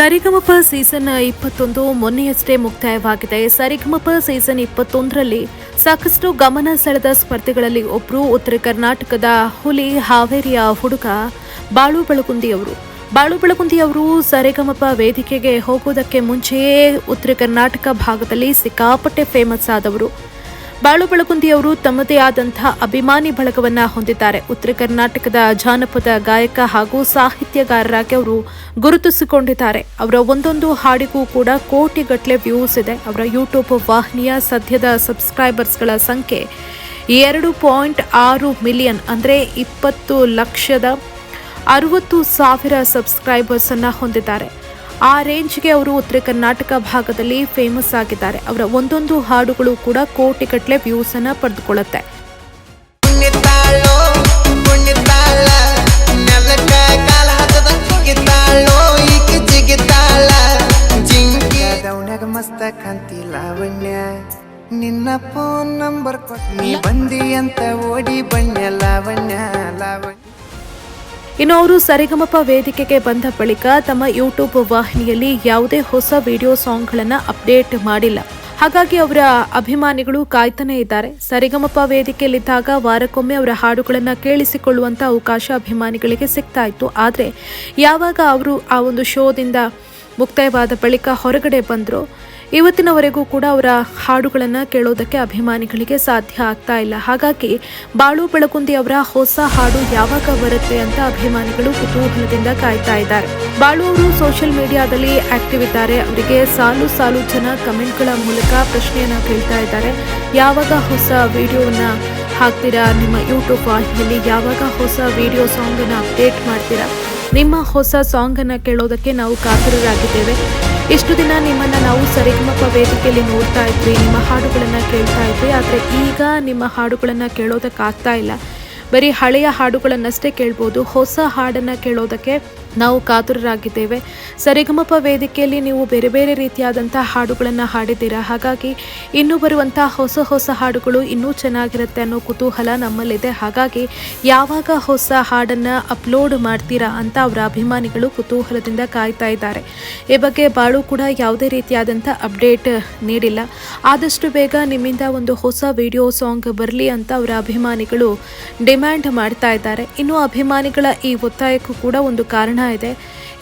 ಸರಿಗಮಪ season ಇಪ್ಪತ್ತೊಂದು ಮೊನ್ನೆಯಷ್ಟೇ ಮುಕ್ತಾಯವಾಗಿದೆ. ಸರಿಗಮಪ season ಇಪ್ಪತ್ತೊಂದರಲ್ಲಿ ಸಾಕಷ್ಟು ಗಮನ ಸೆಳೆದ ಸ್ಪರ್ಧೆಗಳಲ್ಲಿ ಒಬ್ಬರು ಉತ್ತರ ಕರ್ನಾಟಕದ ಹುಲಿ ಹಾವೇರಿಯ ಹುಡುಗ ಬಾಳು ಬೆಳಗುಂದಿಯವರು. ಬಾಳು ಬೆಳಗುಂದಿಯವರು ಸರಿಗಮಪ ವೇದಿಕೆಗೆ ಹೋಗುವುದಕ್ಕೆ ಮುಂಚೆಯೇ ಉತ್ತರ ಕರ್ನಾಟಕ ಭಾಗದಲ್ಲಿ ಸಿಕ್ಕಾಪಟ್ಟೆ ಫೇಮಸ್ ಆದವರು. ಬಾಳು ಬೆಳಗುಂದಿ ಅವರು ತಮ್ಮದೇ ಆದಂತಹ ಅಭಿಮಾನಿ ಬಳಗವನ್ನ ಹೊಂದಿದ್ದಾರೆ. ಉತ್ತರ ಕರ್ನಾಟಕದ ಜಾನಪದ ಗಾಯಕ ಹಾಗೂ ಸಾಹಿತ್ಯಗಾರರಾಗಿ ಅವರು ಗುರುತಿಸಿಕೊಂಡಿದ್ದಾರೆ. ಅವರ ಒಂದೊಂದು ಹಾಡಿಗೂ ಕೂಡ ಕೋಟಿಗಟ್ಟಲೆ ವ್ಯೂಸ್ ಇದೆ. ಅವರ ಯೂಟ್ಯೂಬ್ ವಾಹಿನಿಯ ಸದ್ಯದ ಸಬ್ಸ್ಕ್ರೈಬರ್ಸ್ಗಳ ಸಂಖ್ಯೆ ಎರಡು ಪಾಯಿಂಟ್ ಆರು ಮಿಲಿಯನ್ ಅಂದರೆ ಇಪ್ಪತ್ತು ಲಕ್ಷದ ಅರವತ್ತು ಸಾವಿರ ಸಬ್ಸ್ಕ್ರೈಬರ್ಸನ್ನು ಹೊಂದಿದ್ದಾರೆ. ಆ ರೇಂಜ್ಗೆ ಅವರು ಉತ್ತರ ಕರ್ನಾಟಕ ಭಾಗದಲ್ಲಿ ಫೇಮಸ್ ಆಗಿದ್ದಾರೆ. ಅವರ ಒಂದೊಂದು ಹಾಡುಗಳು ಕೂಡ ಕೋಟಿಗಟ್ಟಲೆ ವ್ಯೂಸ್ ಅನ್ನ ಪಡೆದುಕೊಳ್ಳುತ್ತೆ. ನಿನ್ನ ಫೋನ್ ನಂಬರ್ ಕೊಟ್ಟು ನೀ ಬಂದಿ ಅಂತ ಓಡಿ ಬಣ್ಣ ಲಾವಣ್ಯ ಲಾವಣ್ಯ. ಇನ್ನು ಅವರು ಸರಿಗಮಪ ವೇದಿಕೆಗೆ ಬಂದ ಬಳಿಕ ತಮ್ಮ ಯೂಟ್ಯೂಬ್ ವಾಹಿನಿಯಲ್ಲಿ ಯಾವುದೇ ಹೊಸ ವಿಡಿಯೋ ಸಾಂಗ್ಗಳನ್ನು ಅಪ್ಡೇಟ್ ಮಾಡಿಲ್ಲ. ಹಾಗಾಗಿ ಅವರ ಅಭಿಮಾನಿಗಳು ಕಾಯ್ತಾನೆ ಇದ್ದಾರೆ. ಸರಿಗಮಪ ವೇದಿಕೆಯಲ್ಲಿದ್ದಾಗ ವಾರಕ್ಕೊಮ್ಮೆ ಅವರ ಹಾಡುಗಳನ್ನು ಕೇಳಿಸಿಕೊಳ್ಳುವಂಥ ಅವಕಾಶ ಅಭಿಮಾನಿಗಳಿಗೆ ಸಿಗ್ತಾ ಇತ್ತು. ಆದರೆ ಯಾವಾಗ ಅವರು ಆ ಒಂದು ಶೋದಿಂದ ಮುಕ್ತಾಯವಾದ ಬಳಿಕ ಹೊರಗಡೆ ಬಂದರು. ಇವತ್ತಿನವರೆಗೂ ಕೂಡ ಅವರ ಹಾಡುಗಳನ್ನು ಕೇಳೋದಕ್ಕೆ ಅಭಿಮಾನಿಗಳಿಗೆ ಸಾಧ್ಯ ಆಗ್ತಾ ಇಲ್ಲ. ಹಾಗಾಗಿ ಬಾಳು ಬೆಳಗುಂದಿ ಅವರ ಹೊಸ ಹಾಡು ಯಾವಾಗ ಬರುತ್ತೆ ಅಂತ ಅಭಿಮಾನಿಗಳು ಕುತೂಹಲದಿಂದ ಕಾಯ್ತಾ ಇದ್ದಾರೆ. ಬಾಳು ಅವರು ಸೋಷಿಯಲ್ ಮೀಡಿಯಾದಲ್ಲಿ ಆಕ್ಟಿವ್ ಇದ್ದಾರೆ. ಅವರಿಗೆ ಸಾಲು ಸಾಲು ಜನ ಕಮೆಂಟ್ಗಳ ಮೂಲಕ ಪ್ರಶ್ನೆಯನ್ನು ಕೇಳ್ತಾ ಇದ್ದಾರೆ. ಯಾವಾಗ ಹೊಸ ವಿಡಿಯೋವನ್ನು ಹಾಕ್ತೀರಾ? ನಿಮ್ಮ ಯೂಟ್ಯೂಬ್ ವಾಹಿನಿಯಲ್ಲಿ ಯಾವಾಗ ಹೊಸ ವಿಡಿಯೋ ಸಾಂಗನ್ನು ಅಪ್ಡೇಟ್ ಮಾಡ್ತೀರಾ? ನಿಮ್ಮ ಹೊಸ ಸಾಂಗ್ ಅನ್ನ ಕೇಳೋದಕ್ಕೆ ನಾವು ಕಾತುರರಾಗಿದ್ದೇವೆ. ಇಷ್ಟು ದಿನ ನಿಮ್ಮನ್ನ ನಾವು ಸರಿಗಮಪ ವೇದಿಕೆಯಲ್ಲಿ ನೋಡ್ತಾ ಇದ್ವಿ, ನಿಮ್ಮ ಹಾಡುಗಳನ್ನ ಕೇಳ್ತಾ ಇದ್ವಿ, ಆದರೆ ಈಗ ನಿಮ್ಮ ಹಾಡುಗಳನ್ನ ಕೇಳೋದಕ್ಕಾಗ್ತಾ ಇಲ್ಲ. ಬರೀ ಹಳೆಯ ಹಾಡುಗಳನ್ನಷ್ಟೇ ಕೇಳ್ಬೋದು, ಹೊಸ ಹಾಡನ್ನ ಕೇಳೋದಕ್ಕೆ ನಾವು ಕಾತುರರಾಗಿದ್ದೇವೆ. ಸರಿಗಮಪ ವೇದಿಕೆಯಲ್ಲಿ ನೀವು ಬೇರೆ ಬೇರೆ ರೀತಿಯಾದಂಥ ಹಾಡುಗಳನ್ನು ಹಾಡಿದ್ದೀರಾ? ಹಾಗಾಗಿ ಇನ್ನೂ ಬರುವಂಥ ಹೊಸ ಹೊಸ ಹಾಡುಗಳು ಇನ್ನೂ ಚೆನ್ನಾಗಿರುತ್ತೆ ಅನ್ನೋ ಕುತೂಹಲ ನಮ್ಮಲ್ಲಿದೆ. ಹಾಗಾಗಿ ಯಾವಾಗ ಹೊಸ ಹಾಡನ್ನು ಅಪ್ಲೋಡ್ ಮಾಡ್ತೀರಾ ಅಂತ ಅವರ ಅಭಿಮಾನಿಗಳು ಕುತೂಹಲದಿಂದ ಕಾಯ್ತಾ ಇದ್ದಾರೆ. ಈ ಬಗ್ಗೆ ಬಾಳು ಕೂಡ ಯಾವುದೇ ರೀತಿಯಾದಂಥ ಅಪ್ಡೇಟ್ ನೀಡಿಲ್ಲ. ಆದಷ್ಟು ಬೇಗ ನಿಮ್ಮಿಂದ ಒಂದು ಹೊಸ ವಿಡಿಯೋ ಸಾಂಗ್ ಬರಲಿ ಅಂತ ಅವರ ಅಭಿಮಾನಿಗಳು ಡಿಮ್ಯಾಂಡ್ ಮಾಡ್ತಾ ಇದ್ದಾರೆ. ಇನ್ನು ಅಭಿಮಾನಿಗಳ ಈ ಒತ್ತಾಯಕ್ಕೂ ಕೂಡ ಒಂದು ಕಾರಣ ಇದೆ.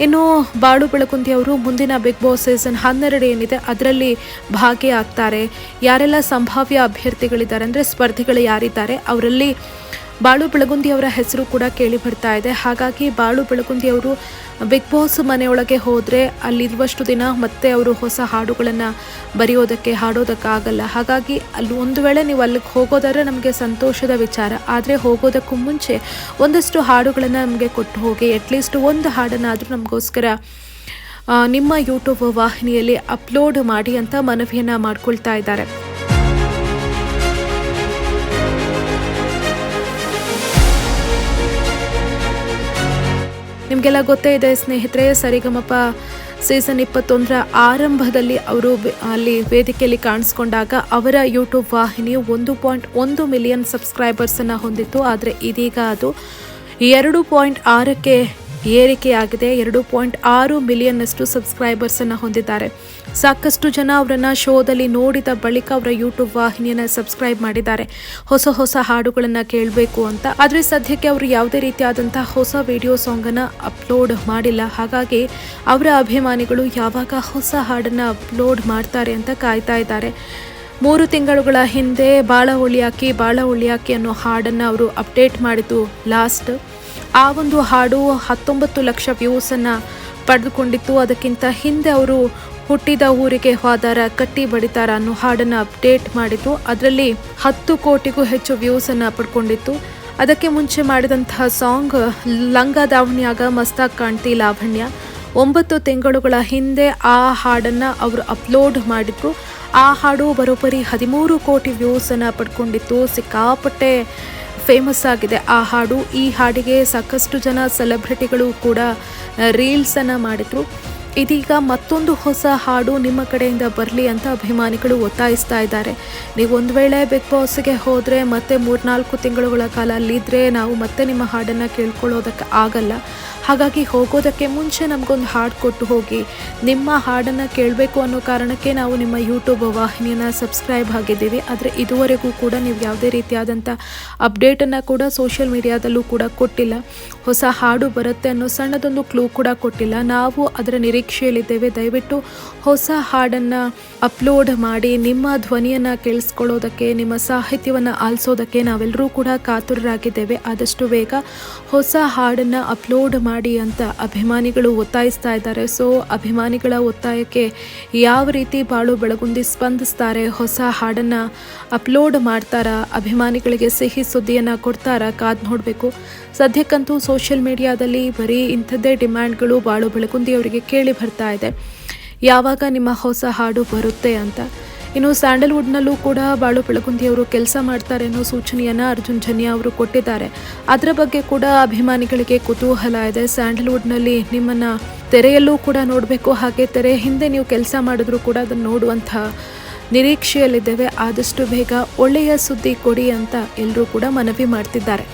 ಇನ್ನು ಬಾಳು ಬೆಳಕುಂದಿ ಅವರು ಮುಂದಿನ ಬಿಗ್ ಬಾಸ್ ಸೀಸನ್ ಹನ್ನೆರಡು ಏನಿದೆ ಅದರಲ್ಲಿ ಭಾಗಿಯಾಗ್ತಾರೆ. ಯಾರೆಲ್ಲ ಸಂಭಾವ್ಯ ಅಭ್ಯರ್ಥಿಗಳಿದ್ದಾರೆ ಅಂದರೆ ಸ್ಪರ್ಧಿಗಳು ಯಾರಿದ್ದಾರೆ, ಅವರಲ್ಲಿ ಬಾಳು ಬೆಳಗುಂದಿ ಅವರ ಹೆಸರು ಕೂಡ ಕೇಳಿ ಬರ್ತಾ ಇದೆ. ಹಾಗಾಗಿ ಬಾಳು ಬೆಳಗುಂದಿ ಅವರು ಬಿಗ್ ಬಾಸ್ ಮನೆಯೊಳಗೆ ಹೋದರೆ ಅಲ್ಲಿರುವಷ್ಟು ದಿನ ಮತ್ತೆ ಅವರು ಹೊಸ ಹಾಡುಗಳನ್ನು ಬರೆಯೋದಕ್ಕೆ, ಹಾಡೋದಕ್ಕಾಗಲ್ಲ. ಹಾಗಾಗಿ ಅಲ್ಲಿ ಒಂದು ವೇಳೆ ನೀವು ಅಲ್ಲಿಗೆ ಹೋಗೋದಾದ್ರೆ ನಮಗೆ ಸಂತೋಷದ ವಿಚಾರ. ಆದರೆ ಹೋಗೋದಕ್ಕೂ ಮುಂಚೆ ಒಂದಷ್ಟು ಹಾಡುಗಳನ್ನು ನಮಗೆ ಕೊಟ್ಟು ಹೋಗಿ ಅಟ್ಲೀಸ್ಟ್ ಒಂದು ಹಾಡನ್ನಾದರೂ ನಮಗೋಸ್ಕರ ನಿಮ್ಮ ಯೂಟ್ಯೂಬ್ ವಾಹಿನಿಯಲ್ಲಿ ಅಪ್ಲೋಡ್ ಮಾಡಿ ಅಂತ ಮನವಿಯನ್ನು ಮಾಡ್ಕೊಳ್ತಾ ಇದ್ದಾರೆ. ನಿಮಗೆಲ್ಲ ಗೊತ್ತೇ ಇದೆ, ಸ್ನೇಹಿತರೆ, ಸರಿಗಮಪ ಸೀಸನ್ ಇಪ್ಪತ್ತೊಂದರ ಆರಂಭದಲ್ಲಿ ಅವರು ಅಲ್ಲಿ ವೇದಿಕೆಯಲ್ಲಿ ಕಾಣಿಸ್ಕೊಂಡಾಗ ಅವರ ಯೂಟ್ಯೂಬ್ ವಾಹಿನಿಯು ಒಂದು ಪಾಯಿಂಟ್ ಒಂದು ಮಿಲಿಯನ್ ಸಬ್ಸ್ಕ್ರೈಬರ್ಸನ್ನು ಹೊಂದಿತ್ತು. ಆದರೆ ಇದೀಗ ಅದು ಎರಡು ಪಾಯಿಂಟ್ ಆರಕ್ಕೆ ಏರಿಕೆಯಾಗಿದೆ. ಎರಡು ಪಾಯಿಂಟ್ ಆರು ಮಿಲಿಯನ್ನಷ್ಟು ಸಬ್ಸ್ಕ್ರೈಬರ್ಸನ್ನು ಹೊಂದಿದ್ದಾರೆ. ಸಾಕಷ್ಟು ಜನ ಅವರನ್ನು ಶೋದಲ್ಲಿ ನೋಡಿದ ಬಳಿಕ ಅವರ ಯೂಟ್ಯೂಬ್ ವಾಹಿನಿಯನ್ನು ಸಬ್ಸ್ಕ್ರೈಬ್ ಮಾಡಿದ್ದಾರೆ. ಹೊಸ ಹೊಸ ಹಾಡುಗಳನ್ನು ಕೇಳಬೇಕು ಅಂತ. ಆದರೆ ಸದ್ಯಕ್ಕೆ ಅವರು ಯಾವುದೇ ರೀತಿಯಾದಂತಹ ಹೊಸ ವಿಡಿಯೋ ಸಾಂಗನ್ನು ಅಪ್ಲೋಡ್ ಮಾಡಿಲ್ಲ. ಹಾಗಾಗಿ ಅವರ ಅಭಿಮಾನಿಗಳು ಯಾವಾಗ ಹೊಸ ಹಾಡನ್ನು ಅಪ್ಲೋಡ್ ಮಾಡ್ತಾರೆ ಅಂತ ಕಾಯ್ತಾ ಇದ್ದಾರೆ. ಮೂರು ತಿಂಗಳುಗಳ ಹಿಂದೆ ಬಾಳ ಉಳಿಯಾಕಿ ಬಾಳ ಉಳಿಯಾಕಿ ಅನ್ನೋ ಹಾಡನ್ನು ಅವರು ಅಪ್ಡೇಟ್ ಮಾಡಿದ್ದು ಲಾಸ್ಟ್ ಆ ಒಂದು ಹಾಡು ಹತ್ತೊಂಬತ್ತು ಲಕ್ಷ ವ್ಯೂಸನ್ನು ಪಡೆದುಕೊಂಡಿತ್ತು. ಅದಕ್ಕಿಂತ ಹಿಂದೆ ಅವರು ಹುಟ್ಟಿದ ಊರಿಗೆ ಹೋದಾರ ಕಟ್ಟಿ ಬಡಿತಾರ ಅನ್ನೋ ಹಾಡನ್ನು ಅಪ್ಡೇಟ್ ಮಾಡಿತು ಅದರಲ್ಲಿ ಹತ್ತು ಕೋಟಿಗೂ ಹೆಚ್ಚು ವ್ಯೂಸನ್ನು ಪಡ್ಕೊಂಡಿತ್ತು. ಅದಕ್ಕೆ ಮುಂಚೆ ಮಾಡಿದಂತಹ ಸಾಂಗ್ ಲಂಗ ದಾವಣಿಯಾಗ ಮಸ್ತಾಗ್ ಕಾಣ್ತಿ ಲಾವಣ್ಯ. ಒಂಬತ್ತು ತಿಂಗಳುಗಳ ಹಿಂದೆ ಆ ಹಾಡನ್ನು ಅವರು ಅಪ್ಲೋಡ್ ಮಾಡಿದ್ರು. ಆ ಹಾಡು ಬರೋಬ್ಬರಿ ಹದಿಮೂರು ಕೋಟಿ ವ್ಯೂಸನ್ನು ಪಡ್ಕೊಂಡಿತ್ತು. ಸಿಕ್ಕಾಪಟ್ಟೆ ಫೇಮಸ್ ಆಗಿದೆ ಆ ಹಾಡು. ಈ ಹಾಡಿಗೆ ಸಾಕಷ್ಟು ಜನ ಸೆಲೆಬ್ರಿಟಿಗಳು ಕೂಡ ರೀಲ್ಸನ್ನು ಮಾಡಿದ್ರು. ಇದೀಗ ಮತ್ತೊಂದು ಹೊಸ ಹಾಡು ನಿಮ್ಮ ಕಡೆಯಿಂದ ಬರಲಿ ಅಂತ ಅಭಿಮಾನಿಗಳು ಒತ್ತಾಯಿಸ್ತಾ ಇದ್ದಾರೆ. ನೀವು ಒಂದು ವೇಳೆ ಬಿಗ್ ಬಾಸ್ಗೆ ಹೋದರೆ ಮತ್ತೆ ಮೂರ್ನಾಲ್ಕು ತಿಂಗಳುಗಳ ಕಾಲ ಅಲ್ಲಿದ್ದರೆ ನಾವು ಮತ್ತೆ ನಿಮ್ಮ ಹಾಡನ್ನು ಕೇಳ್ಕೊಳ್ಳೋದಕ್ಕೆ ಆಗಲ್ಲ. ಹಾಗಾಗಿ ಹೋಗೋದಕ್ಕೆ ಮುಂಚೆ ನಮಗೊಂದು ಹಾಡು ಕೊಟ್ಟು ಹೋಗಿ. ನಿಮ್ಮ ಹಾಡನ್ನು ಕೇಳಬೇಕು ಅನ್ನೋ ಕಾರಣಕ್ಕೆ ನಾವು ನಿಮ್ಮ ಯೂಟ್ಯೂಬ್ ವಾಹಿನಿಯನ್ನು ಸಬ್ಸ್ಕ್ರೈಬ್ ಆಗಿದ್ದೀವಿ. ಆದರೆ ಇದುವರೆಗೂ ಕೂಡ ನೀವು ಯಾವುದೇ ರೀತಿಯಾದಂಥ ಅಪ್ಡೇಟನ್ನು ಕೂಡ ಸೋಷಿಯಲ್ ಮೀಡಿಯಾದಲ್ಲೂ ಕೂಡ ಕೊಟ್ಟಿಲ್ಲ. ಹೊಸ ಹಾಡು ಬರುತ್ತೆ ಅನ್ನೋ ಸಣ್ಣದೊಂದು ಕ್ಲೂ ಕೂಡ ಕೊಟ್ಟಿಲ್ಲ. ನಾವು ಅದರ ನಿರೀಕ್ಷೆಯಲ್ಲಿದ್ದೇವೆ. ದಯವಿಟ್ಟು ಹೊಸ ಹಾಡನ್ನು ಅಪ್ಲೋಡ್ ಮಾಡಿ, ನಿಮ್ಮ ಧ್ವನಿಯನ್ನು ಕೇಳಿಸ್ಕೊಳ್ಳೋದಕ್ಕೆ, ನಿಮ್ಮ ಸಾಹಿತ್ಯವನ್ನು ಆಲಿಸೋದಕ್ಕೆ ನಾವೆಲ್ಲರೂ ಕೂಡ ಕಾತುರರಾಗಿದ್ದೇವೆ. ಆದಷ್ಟು ಬೇಗ ಹೊಸ ಹಾಡನ್ನು ಅಪ್ಲೋಡ್ ಮಾಡಿ. ಅಂತ ಅಭಿಮಾನಿಗಳು ಒತ್ತಾಯಿಸ್ತಾ ಇದ್ದಾರೆ. ಸೊ, ಅಭಿಮಾನಿಗಳ ಒತ್ತಾಯಕ್ಕೆ ಯಾವ ರೀತಿ ಬಾಳು ಬೆಳಗುಂದಿ ಸ್ಪಂದಿಸ್ತಾರೆ, ಹೊಸ ಹಾಡನ್ನು ಅಪ್ಲೋಡ್ ಮಾಡ್ತಾರಾ, ಅಭಿಮಾನಿಗಳಿಗೆ ಸಿಹಿ ಸುದ್ದಿಯನ್ನು ಕೊಡ್ತಾರಾ, ಕಾದು ನೋಡಬೇಕು. ಸದ್ಯಕ್ಕಂತೂ ಸೋಷಿಯಲ್ ಮೀಡಿಯಾದಲ್ಲಿ ಬರೀ ಇಂಥದ್ದೇ ಡಿಮ್ಯಾಂಡ್ಗಳು ಬಾಳು ಬೆಳಗುಂದಿ ಅವರಿಗೆ ಕೇಳಿ ಬರ್ತಾ ಇದೆ. ಯಾವಾಗ ನಿಮ್ಮ ಹೊಸ ಹಾಡು ಬರುತ್ತೆ ಅಂತ. ಇನ್ನು ಸ್ಯಾಂಡಲ್ವುಡ್ನಲ್ಲೂ ಕೂಡ ಬಾಳು ಬೆಳಗುಂದಿ ಅವರು ಕೆಲಸ ಮಾಡ್ತಾರೆ ಅನ್ನೋ ಸೂಚನೆಯನ್ನು ಅರ್ಜುನ್ ಜನ್ಯ ಅವರು ಕೊಟ್ಟಿದ್ದಾರೆ. ಅದರ ಬಗ್ಗೆ ಕೂಡ ಅಭಿಮಾನಿಗಳಿಗೆ ಕುತೂಹಲ ಇದೆ. ಸ್ಯಾಂಡಲ್ವುಡ್ನಲ್ಲಿ ನಿಮ್ಮನ್ನು ತೆರೆಯಲ್ಲೂ ಕೂಡ ನೋಡಬೇಕು. ಹಾಗೆ ತೆರೆ ಹಿಂದೆ ನೀವು ಕೆಲಸ ಮಾಡಿದ್ರು ಕೂಡ ಅದನ್ನು ನೋಡುವಂಥ ನಿರೀಕ್ಷೆಯಲ್ಲಿದ್ದೇವೆ. ಆದಷ್ಟು ಬೇಗ ಒಳ್ಳೆಯ ಸುದ್ದಿ ಕೊಡಿ ಅಂತ ಎಲ್ಲರೂ ಕೂಡ ಮನವಿ ಮಾಡ್ತಿದ್ದಾರೆ.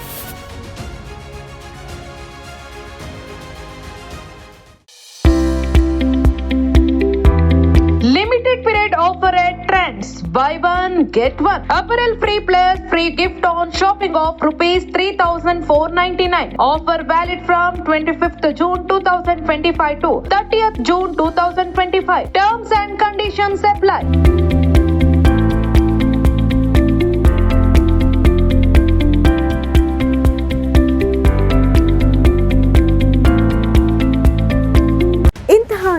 Buy one, get one. Apparel free plus free gift on shopping of rupees 3499. Offer valid from 25th June 2025 to 30th June 2025. Terms and conditions apply.